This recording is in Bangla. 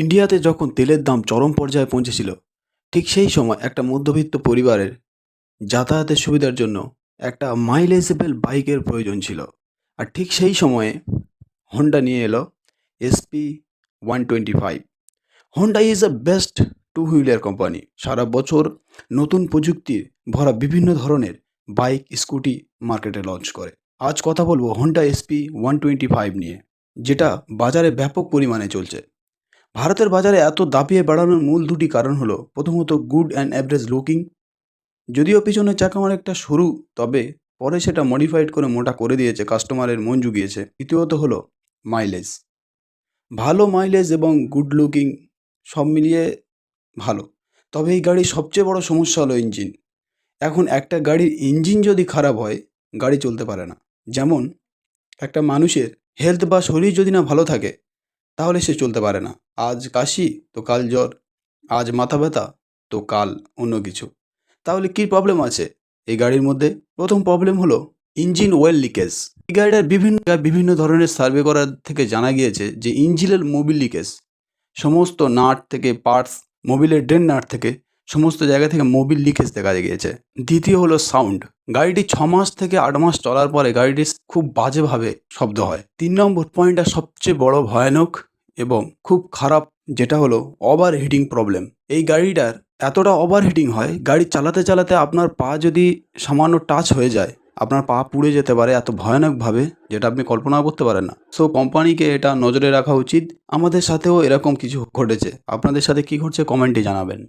ইন্ডিয়াতে যখন তেলের দাম চরম পর্যায়ে পৌঁছেছিল, ঠিক সেই সময় একটা মধ্যবিত্ত পরিবারের যাতায়াতের সুবিধার জন্য একটা মাইলেজেবল বাইকের প্রয়োজন ছিল। আর ঠিক সেই সময়ে হন্ডা নিয়ে এলো SP one twenty five Honda is a best two wheeler company সারা বছর নতুন প্রযুক্তির ভরা বিভিন্ন ধরনের বাইক, স্কুটি মার্কেটে লঞ্চ করে। আজ কথা বলব Honda SP one twenty five নিয়ে, যেটা বাজারে ব্যাপক পরিমাণে চলছে। ভারতের বাজারে এত দাপিয়ে বাড়ানোর মূল দুটি কারণ হলো, প্রথমত গুড অ্যান্ড অ্যাভারেজ লুকিং। যদিও পিছনের চাকা অনেকটা সরু, তবে পরে সেটা মডিফাইড করে মোটা করে দিয়েছে, কাস্টমারের মন জুগিয়েছে। দ্বিতীয়ত হলো মাইলেজ। ভালো মাইলেজ এবং গুড লুকিং সব মিলিয়ে ভালো। তবে এই গাড়ির সবচেয়ে বড় সমস্যা হলো ইঞ্জিন। এখন একটা গাড়ির ইঞ্জিন যদি খারাপ হয়, গাড়ি চলতে পারে না। যেমন একটা মানুষের হেলথ বা শরীর যদি না ভালো থাকে তাহলে সে চলতে পারে না। আজ কাশি, তো কাল জ্বর। আজ মাথা ব্যথা, তো কাল অন্য কিছু। তাহলে কি প্রবলেম আছে? এই গাড়ির মধ্যে প্রথম প্রবলেম হলো ইঞ্জিন ওয়েল লিকেজ এই গাড়িটার বিভিন্ন বিভিন্ন ধরনের সার্ভে করার থেকে জানা গিয়েছে যে ইঞ্জিনের মোবিল লিকেজ সমস্ত নাট থেকে পার্টস মোবিলের ড্রেন নাট থেকে সমস্ত জায়গা থেকে মোবিল লিকেজ দেখা গিয়েছে। দ্বিতীয় হলো সাউন্ড গাড়িটি ছ মাস থেকে আট মাস চলার পরে গাড়িটির খুব বাজেভাবে শব্দ হয়। তিন নম্বর পয়েন্টটা সবচেয়ে বড় ভয়ানক এবং খুব খারাপ, যেটা হলো ওভার হিটিং প্রবলেম এই গাড়িটার এতটা ওভার হিটিং হয়, গাড়ি চালাতে চালাতে আপনার পা যদি সামান্য টাচ হয়ে যায়, আপনার পা পুড়ে যেতে পারে এত ভয়ানকভাবে যেটা আপনি কল্পনা করতে পারেন না। সো কোম্পানিকে এটা নজরে রাখা উচিত। আমাদের সাথেও এরকম কিছু ঘটেছে। আপনাদের সাথে কি ঘটছে কমেন্টে জানাবেন।